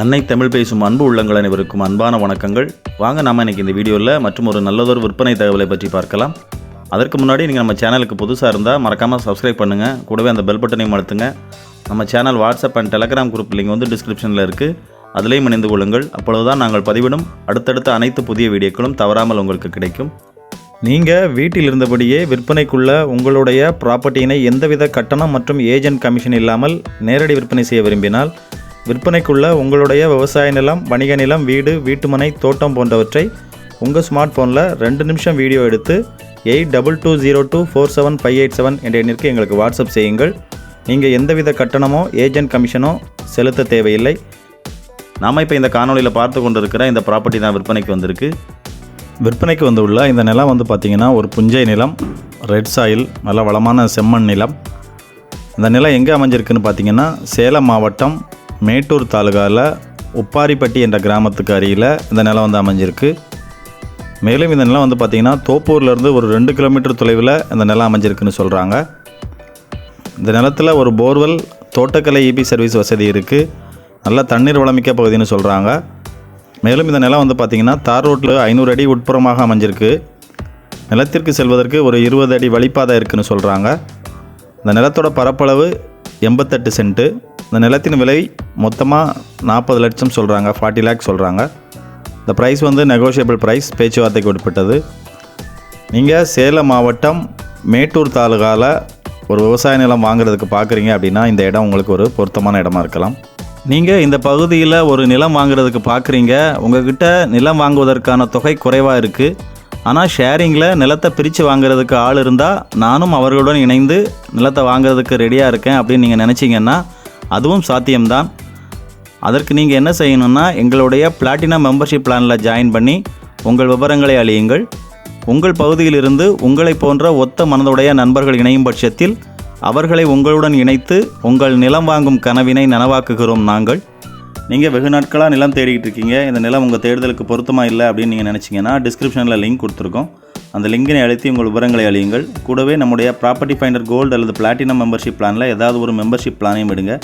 அன்னை தமிழ் பேசும் அன்பு உள்ளங்கள் அனைவருக்கும் அன்பான வணக்கங்கள். வாங்க நாம இன்னைக்கு இந்த வீடியோவில் மற்றும் ஒரு நல்லதொரு விற்பனை தகவலை பற்றி பார்க்கலாம். அதற்கு முன்னாடி நீங்கள் நம்ம சேனலுக்கு புதுசாக இருந்தால் மறக்காமல் சப்ஸ்கிரைப் பண்ணுங்கள் கூடவே அந்த பெல் பட்டனையும் அழுத்துங்க. நம்ம channel WhatsApp and Telegram group link வந்து டிஸ்கிரிப்ஷனில் இருக்குது அதிலையும் இணைந்து கொள்ளுங்கள். அப்பொழுதுதான் நாங்கள் பதிவிடும் அடுத்தடுத்த அனைத்து புதிய வீடியோக்களும் தவறாமல் உங்களுக்கு கிடைக்கும். நீங்கள் வீட்டில் இருந்தபடியே விற்பனைக்குள்ள உங்களுடைய ப்ராப்பர்ட்டியினை எந்தவித கட்டணம் மற்றும் ஏஜென்ட் கமிஷன் இல்லாமல் நேரடி விற்பனை செய்ய விரும்பினால் விற்பனைக்குள்ள உங்களுடைய விவசாய நிலம் வணிக நிலம் வீடு வீட்டுமனை தோட்டம் போன்றவற்றை உங்கள் ஸ்மார்ட் ஃபோனில் ரெண்டு நிமிஷம் வீடியோ எடுத்து eight double two zero two four seven five eight seven என்ற எண்ணிற்கு எங்களுக்கு வாட்ஸ்அப் செய்யுங்கள். நீங்கள் எந்தவித கட்டணமோ ஏஜென்ட் கமிஷனோ செலுத்த தேவையில்லை. நாம் இப்போ இந்த காணொளியில் பார்த்து கொண்டிருக்கிற இந்த ப்ராப்பர்ட்டி தான் விற்பனைக்கு வந்திருக்கு. விற்பனைக்கு வந்துள்ள இந்த நிலம் வந்து பார்த்திங்கன்னா ஒரு புஞ்சை நிலம் ரெட் சாயில் நல்ல வளமான செம்மண் நிலம். இந்த நிலம் எங்கே அமைஞ்சிருக்குன்னு பார்த்தீங்கன்னா சேலம் மாவட்டம் மேட்டூர் தாலுகாவில் உப்பாரிப்பட்டி என்ற கிராமத்துக்கு அருகில் இந்த நிலம் வந்து அமைஞ்சிருக்கு. மேலும் இந்த நிலம் வந்து பார்த்திங்கன்னா தோப்பூர்லேருந்து ஒரு ரெண்டு கிலோமீட்டர் தொலைவில் இந்த நிலம் அமைஞ்சிருக்குன்னு சொல்கிறாங்க இந்த நிலத்தில் ஒரு போர்வெல் தோட்டக்கலை இபி சர்வீஸ் வசதி இருக்குது நல்ல தண்ணீர் வளமிக்க பகுதின்னு சொல்கிறாங்க மேலும் இந்த நிலம் வந்து பார்த்திங்கன்னா தார் ரோட்டில் ஐநூறு அடி உட்புறமாக அமைஞ்சிருக்கு. நிலத்திற்கு செல்வதற்கு ஒரு இருபது அடி வழிப்பாதை இருக்குதுன்னு சொல்கிறாங்க இந்த நிலத்தோட பரப்பளவு எண்பத்தெட்டு சென்ட்டு. இந்த நிலத்தின் விலை மொத்தமாக நாற்பது லட்சம் சொல்கிறாங்க ஃபார்ட்டி லேக் சொல்கிறாங்க இந்த ப்ரைஸ் வந்து நெகோஷியபிள் ப்ரைஸ் பேச்சுவார்த்தைக்கு உட்பட்டது. நீங்கள் சேலம் மாவட்டம் மேட்டூர் தாலுகாவில் ஒரு விவசாய நிலம் வாங்குறதுக்கு பார்க்குறீங்க அப்படின்னா இந்த இடம் உங்களுக்கு ஒரு பொருத்தமான இடமா இருக்கலாம். நீங்கள் இந்த பகுதியில் ஒரு நிலம் வாங்குறதுக்கு பார்க்குறீங்க உங்ககிட்ட நிலம் வாங்குவதற்கான தொகை குறைவாக இருக்குது ஆனால் ஷேரிங்கில் நிலத்தை பிரித்து வாங்குறதுக்கு ஆள் இருந்தால் நானும் அவர்களுடன் இணைந்து நிலத்தை வாங்குறதுக்கு ரெடியாக இருக்கேன் அப்படின்னு நீங்கள் நினச்சிங்கன்னா அதுவும் சாத்தியம்தான். அதற்கு நீங்கள் என்ன செய்யணும்னா எங்களுடைய பிளாட்டினம் மெம்பர்ஷிப் பிளானில் ஜாயின் பண்ணி உங்கள் விவரங்களை அழியுங்கள். உங்கள் பகுதியிலிருந்து உங்களை போன்ற ஒத்த மனதுடைய நண்பர்கள் இணையும் பட்சத்தில் அவர்களை உங்களுடன் இணைத்து உங்கள் நிலம் வாங்கும் கனவினை நனவாக்குகிறோம் நாங்கள். நீங்கள் வெகு நாட்களாக நிலம் தேடிக்கிட்டு இருக்கீங்க. இந்த நிலம் உங்கள் தேடுதலுக்கு பொருத்தமாக இல்லை அப்படின்னு நீங்கள் நினச்சிங்கன்னா டிஸ்கிரிப்ஷனில் லிங்க் கொடுத்துருக்கோம். அந்த லிங்கினை அழுத்தி உங்கள் விவரங்களை அழியுங்கள். கூடவே நம்முடைய ப்ராப்பர்ட்டி ஃபைண்டர் கோல்டு அல்லது பிளாட்டினம் மெம்பர்ஷிப் பிளானில் ஏதாவது ஒரு மெம்பர்ஷிப் பிளானையும் விடுங்க.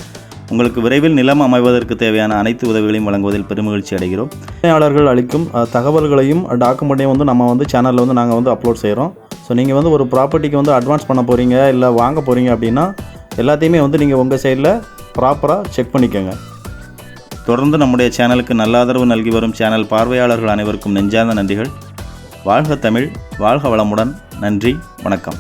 உங்களுக்கு விரைவில் நிலம் அமைவதற்கு தேவையான அனைத்து உதவிகளையும் வழங்குவதில் பெருமகிழ்ச்சி அடைகிறோம். உரிமையாளர்கள் அளிக்கும் தகவல்களையும் டாக்குமெண்ட்டையும் வந்து நம்ம வந்து சேனலில் வந்து நாங்கள் வந்து அப்லோட் செய்கிறோம் ஸோ நீங்கள் வந்து ஒரு ப்ராப்பர்ட்டிக்கு வந்து அட்வான்ஸ் பண்ண போகிறீங்க இல்லை வாங்க போகிறீங்க அப்படின்னா எல்லாத்தையுமே வந்து நீங்கள் உங்கள் சைடில் ப்ராப்பராக செக் பண்ணிக்கோங்க. தொடர்ந்து நம்முடைய சேனலுக்கு நல்ல ஆதரவு நல்கி வரும் சேனல் பார்வையாளர்கள் அனைவருக்கும் நெஞ்சார்ந்த நன்றிகள். வாழ்க தமிழ் வாழ்க வளமுடன். நன்றி வணக்கம்.